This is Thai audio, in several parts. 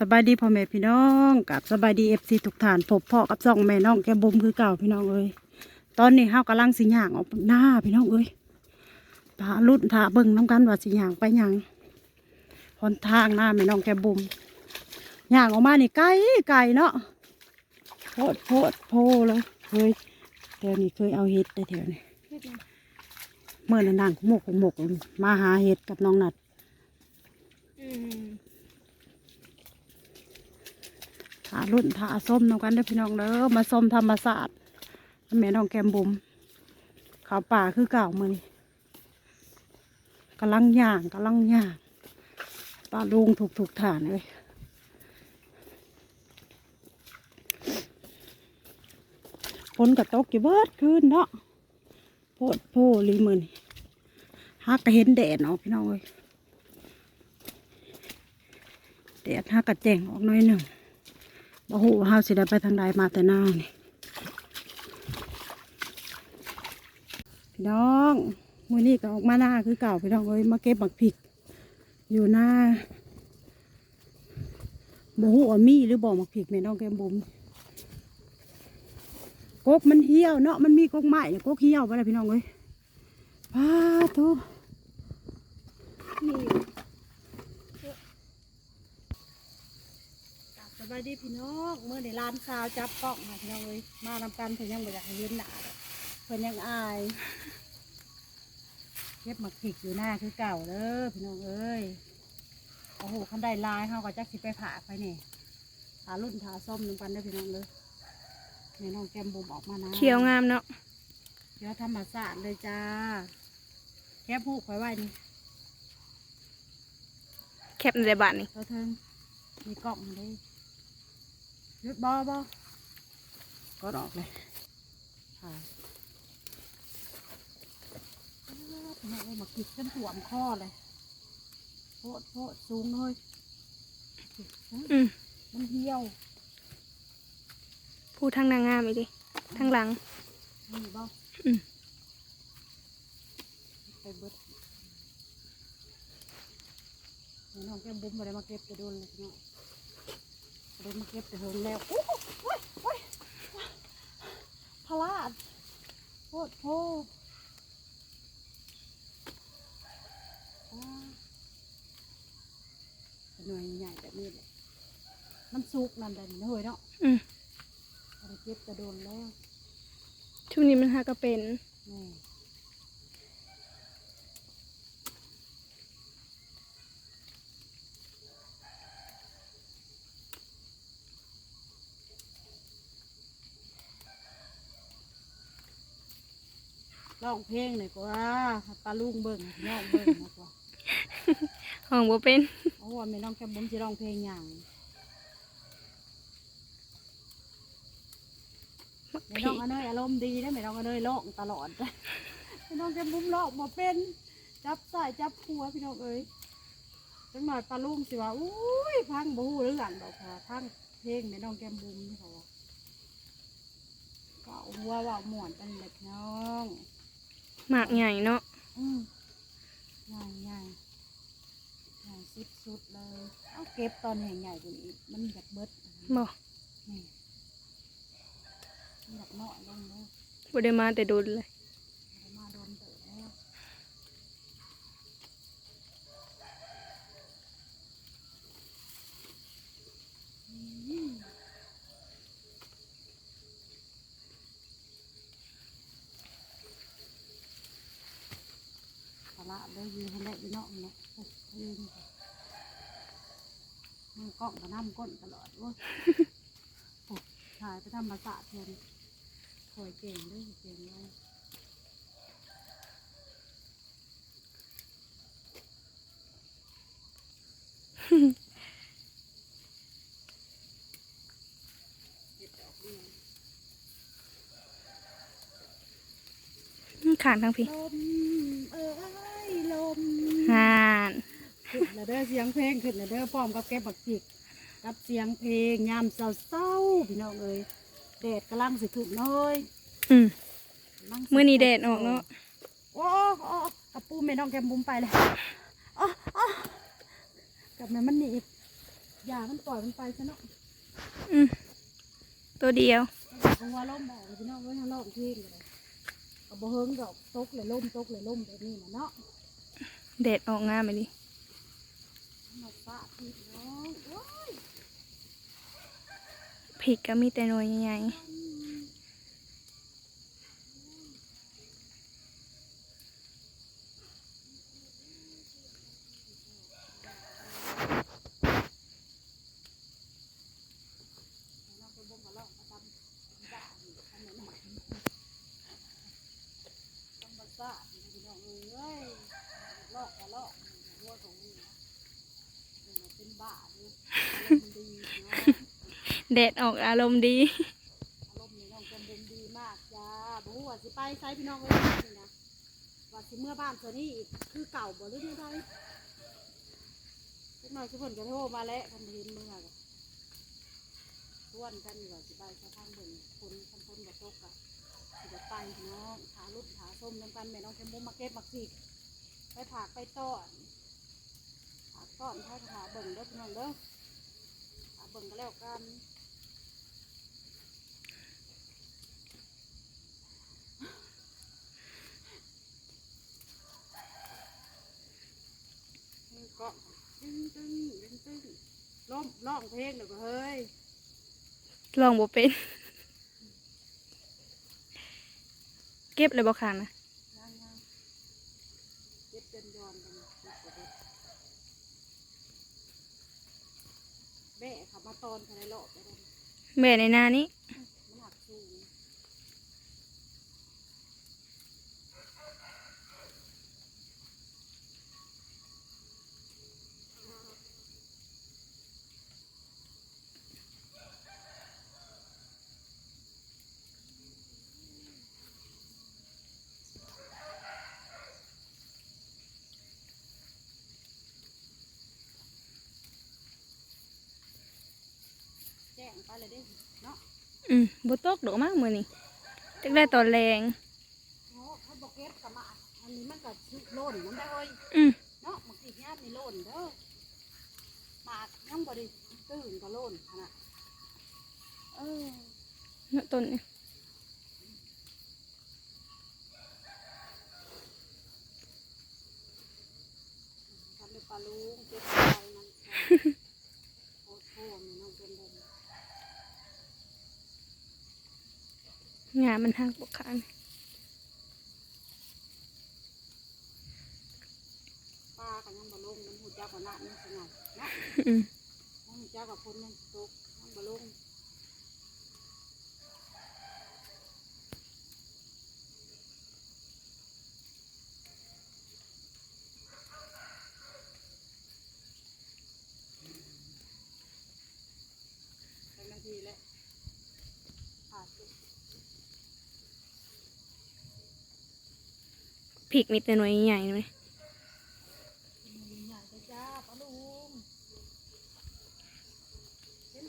สบายดีพ่อแม่พี่น้องกับสบายดีเอฟซีทุกท่านพบพ่อกับสองแม่น้องแกบุมคือเก่าพี่น้องเอ้ยตอนนี้เฮากำลังสิย่างออกหน้าพี่น้องเอ้ยพารุ่นพาเบิ่งน้ำกันว่าสิย่างไปยังหนทางหน้าแม่น้องแกบุมย่างออกมานี่ไกลไกลเนาะโพดโพดโพเลยเคยเดี๋ยวนี้เคยเอาเห็ดได้เดี๋ยวนี้เมื่อนั้นนางขมกขมกมาหาเห็ดกับน้องนัด อืม ถารุ่นถาส้มน้องกันเด้อพี่น้องเด้อมาส้มธรรมศาสตร์แม่น้องแกมบุมขาวป่าคือเก่ามือนี่กำลังย่างกำลังย่างปลาลุงถูกถูกฐานเลยฝนกับตกกี่เบิดคืนเนาะโพดโพลีมือนี่ฮักก็เห็นแดดเนาะพี่น้องเอ้ยแดดฮักกระแจงออกหน่อยหนึ่ง บ่ฮู้ว่าเฮาสิได้ไปทางใดมาแต่หน้านี่พี่น้องมื้อนี้ก็ออกมาหน้าคือเก่าพี่น้องเอ้ยมาเก็บบักพริก อยู่หน้าบ่หูว่ามีหรือบ่บักพริกแม่น้องแกมบุ๋มกกมันเหี่ยวเนาะมันมีกกไม้เนี่ยกกเหี่ยวบ่ได้พี่น้องเอ้ยพาโตนี่ บายดีพี่น้องเมื่อในร้านข้าวจับกล้องค่ะพี่น้องเอ้ยมานำกันเพิ่นยังบ่อยากให้ยืนหน้าเลยเพิ่นยังอายเก็บหมักผิกอยู่หน้าคือเก่าเด้อพี่น้องเอ้ยโอ้โหคันได้ลายเขาก็จักสิไปผ่าไปนี่ผ่ารุ่นผ่าส้มนำกันเด้อพี่น้องเลยแม่น้องแก้มบุมออกมานะเขียวงามเนาะเดี๋ยวธรรมศาสตร์เลยจ้าแคบผูกไว้ไว้นี่แคปในบาทนี่เธอเทิงมีกล่องเลยห ยุดบอบอก็ออกเลยผ่าพี่น้องเอ้ยหมักผิกจนถ่วมคอเลยโพดโพดสูงเลยอืมมันเหี่ยว พูดทางนางงามอีกดิทางหลังนี่บ่อืมไปเบิดเดี๋ยวน้องแก้มบุ้มมาได้มาเก็บจะโดนเลยพี่น้อง บ่ได้มาเก็บจะโดนแล้วโอ้โหโอ้ยโอ้ยพลาดโคตรโพอ่าหน่วยใหญ่แบบนี้เลยมันสุกนั่นแหละนี่นะเฮ้ยเนาะอืมบ่ได้เก็บจะโดนแล้วช่วงนี้มันหากระเป็นแร้องเพลงหน่อยกว่าให้ปลาลุงเบิ่งให้น้องเบิ่งนะกว่าห้องบ่เป็นโอ้ว่าไม่น้องแค่บุ้มจะร้องเพลงอย่างไม่น้องอนเนยอารมณ์ดีนะไม่น้องอนเนยร้องตลอดไม่น้องแค่บุ้มร้องมาเป็น จับสายจับหัวพี่น้องเอ้ยจังหน่อยปลาลุงสิว่าอุ้ยพังบฮูเรื่องดอกค่ะพังเพลงไม่น้องแก้มบุ้มนี่เขาว่าก็เอาหัวว่าหมวนกันเล็กน้อง หมากใหญ่เนาะอืมใหญ่ใหญ่ใหญ่สุดสุดๆเลย เอาเก็บตอนแห่งใหญ่กว่านี้มันอยากเบิดบ่นี่มันอยากเนาะลงเลยบ่ได้มาแต่โดนเลย เอามาโดนเตะแล้วอืมเอาละเดี๋ยวยืนให้ได้อยู่เนาะเนาะโอ้ยยืนมัน กล้องกับน้ำก้นตลอดเว้ยโอ้ยถ่ายไปทำมาสะแทนคอยเก่งด้วยเก่งเลยขางทางพี่ลมเอ้ยลมฮาน ขึ้นแล้วเด้อเสียงเพลงขึ้นแล้วเด้อพร้อมกับแก้บักจิกกับเสียงเพลงยามเศร้าๆพี่น้องเอ้ยแดดกำลังสิขึ้นเลยอืมกำลังสิมื้อนี้แดดออกเนาะโอ้โอ้กระปูแม่น้องแก้มบุ้มไปเลยอ๋ออ๋อกลับมามันหนีบอย่ามันปล่อยมันไปซะเนาะอืมตัวเดียวเพราะว่าล่มออกเลยพี่น้องไว้ทางล่องเที่ยงเลยก็บ่เฮิงดอกตกเลยล่มตกเลยล่มแบบนี้นะเนาะแดดออกงามไปดิ มาปะพี่น้องโอ้ยพริกก็มีแต่หน่วยใหญ่น้องไปบ่งกับล่องมาทำบ้าอยู่ทำหน่อยๆต้องมาปะพี่น้องเอ้ยลอกกับลอกหัวของมึงนะมันเป็นบ้าดีเนาะๆแดดออกอารมณ์ดี อารมณ์นี่น้องเป็นดีมากจ้าบ่ฮู้ว่าสิไปไสพี่น้องเอ้ยนี่นะว่าสิเมื่อบ้านตัวนี้อีกคือเก่าบ่หรือไม่ได้สักหน่อยสิเพิ่นก็โทรมาแล้วคันเห็นเมื่อก็ชวนกันว่าสิไปสะพานเบิ่งคนคันคนบ่ตกอะสิไปพี่น้องหาลุดหาส้มนำกันแม่น้องแคมบุมาเก็บมักสิไปผากไปต้อน ต้อนถ้าหาเบิ่งเด้อพี่น้องเด้อหาเบิ่งก็แล้วกันเกาะตึ้งตึ้งตึ้งตึ้งร้องร้องเพลงเดี๋ยวก็เฮ้ยลองบ่เป็น เก็บเลยบ่คันนะงนงานเจ็บเป็นยอนกันเจ็บกว่าเด็กแม่ขับมา ตอนภายในรอบไปเลยแม่ในนานี้ แจ้งไปเลยเด้เนาะอืมบ่ตกดอกมากมื้อนี้จักได้ตอนแรงโอ้เขาบอกเก็บกับมาอันนี้มันก็สิโล่นมันได้เว้ยอืมเนาะมันสิยามนี่โล่นเด้อหมากยังบ่ได้ตื่นก็โล่นขนาดเออเนาะต้นนี่ทำเป็นปลาลูกเก็บไปมันโอ้โหมันน้องเป็นแบบ งามมันหักบ่คันปลากันยังบ่ลงมันหูจักว่าน้ำมันสิไงเนาะอืมมันหูจักกับคนมันตกมันบ่ลงเป็นนาทีแล้วขาดไป พ ริกมีแต่หน่วยใหญ่ๆเลย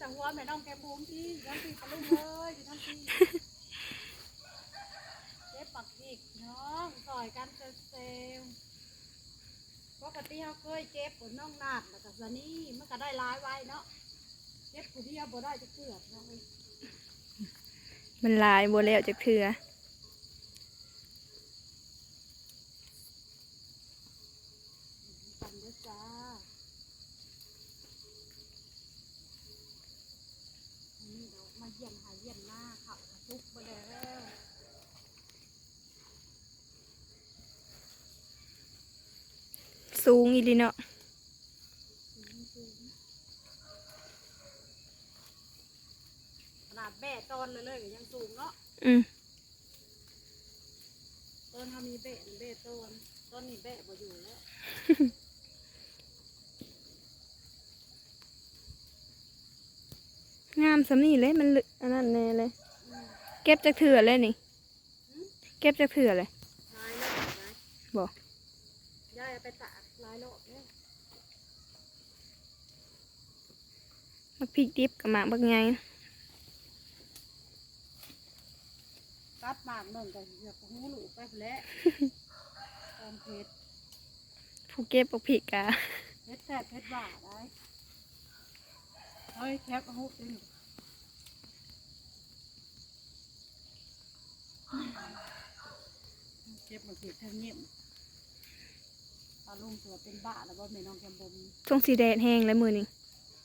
ท่านวัวแม่น้องแกบูมที่ยังตีปลาลุงเลยอยู่ทั้งทีเจ็บปักอีกน้องซอยกันเซลเซลปกติเขาเคยเจ็บปวดน้องนาแล้วก็สนี่มันก็ได้ร้ายไว้เนาะเจ็บผู้เดียวบ่ได้จะเกลือกน้องเอ้ยมันหลายบ่แล้วจักเทื่อ กันเด้อจ้าอันนี้เดี๋ยวมาเยี่ยมหาเยี่ยมหน้าขับทุกไปแล้ว สูงอีหลีเนาะขนาดแบะตอนเลยเลยก็ยังสูงเนาะอืมต้นเขามีแบะแบะต้นต้นนี้แบะบ่อยู่แล้วงามสำนี่เลยมันลึอันนั้นแน่เลยอืมเก็บจากเถื่อเลยนี่ เก็บจากเถื่อเลยลายรอบไหมบอกยายเอาไปตาก ลายรอบเนี่ยมักพริกดิบกับหมากบักไงกัดหมากหนึ่งก็เหยียบหูหลูกไปแล้วตอนเพชรผู้เก็บบักพริกกะเพชรแสบเพชรหวาได้เฮ้ยแคบเอาหุบดิเก็บมาเก็บเท่าเงียบ ปลาลุงตัวเป็นบ้าแล้วบ่แม่น้องแกมบมช่วงสีแดดแห้งแล้วมือนี่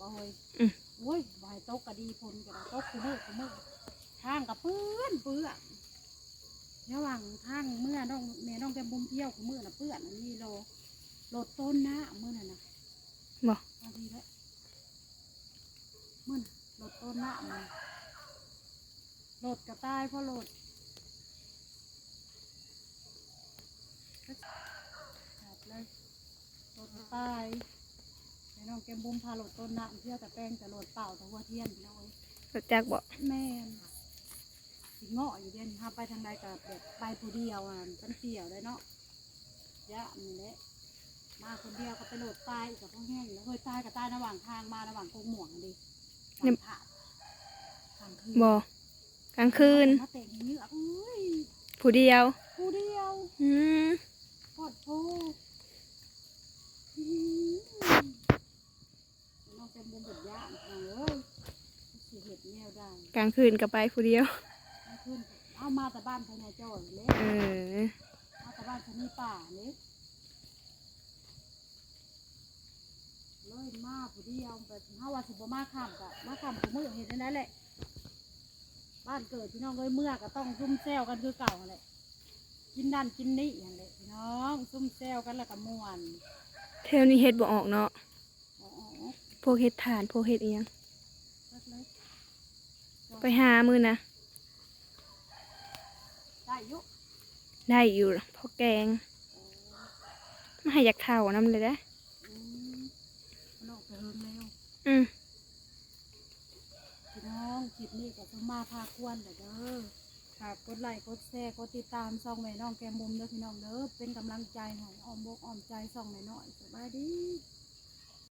บ่เฮ้ยอืม โอ้ยบ่ให้ตกก็ดีพลก็ได้ตกกูมือกูมือทางกับเปื้อนเปื้อนระหว่างทางเมื่อน้องแม่น้องแกมบมเที่ยวกูมือน่ะเปื้อนอันนี้โลโหลดต้นนะมือน่ะนะบอกบางทีแล้วมือน่ะโหลดต้นนะมันโหลดกระต่ายเพราะโหลดครับเลยโหลดกระ ต่ายแม่น้องแกมบุมพาโหลดต้นนะเที่ยวแต่แป้งแต่โหลดเปล่าแต่หัวเทียนพี่น้องเอ้ยรถจักบอกแม่นสิเงาะอยู่เด่นถ้าไปทางใดกับแบบไปผู้เดียวอะเป็นเปี่ยวได้เนาะยะนี่แหละมาคนเดียวก็ไปโหลดตายอีกกับพวกแห้งแล้วเฮ้ยตายกับตายระหว่างทางมาระหว่างโกงหม่วงดิหลังผาดทางคืนบอกกลางคืนมาเตะเหงือกอุ้ยผู้เดียวผู้เดียว อืม กอดโพอืมน้องเป็นบุญแบบย่างเอ้ยสิเห็ดแนวได้ กลางคืนก็ไปผู้เดียว เอาขึ้นเอามาแต่บ้านภายในจอยเลยเออ มาแต่บ้านชนีป่าเลยเลยมาผู้เดียวแบบเฮาว่าสิบ่มาค่ำกะมาค่ำผู้มือเห็นนั่นแหละบ้านเกิดพี่น้องเอ้ยเมื่อก็ต้องซุ่มแซวกันคือเก่าหั่นแหละกินนั่นกินนี่อย่างเลยพี่น้องซุ่มแซวกันแล้วก็ม่วนเทวนี้เฮ็ดบ่ออกเนาะอ๋อพวกเฮ็ดฐานพวกเฮ็ดอีหยังๆจัดเลย ไปหามือนะ ได้อยุได้อยู่พอแกงมาให้อยากเท่าน้ำเลยนะอืมมันออกไปเฮิงแล้วอืมพี่น้องคลิปนี้ก็ต้องมาพาควนเด้อเด้อฝากกดไลค์กดแชร์กดติดตามซ่องแม่น้องแกมบุมเด้อพี่น้องเด้อเป็นกำลังใจให้อ้อมบกอ้อมใจซ่องหน่อยๆสบายดี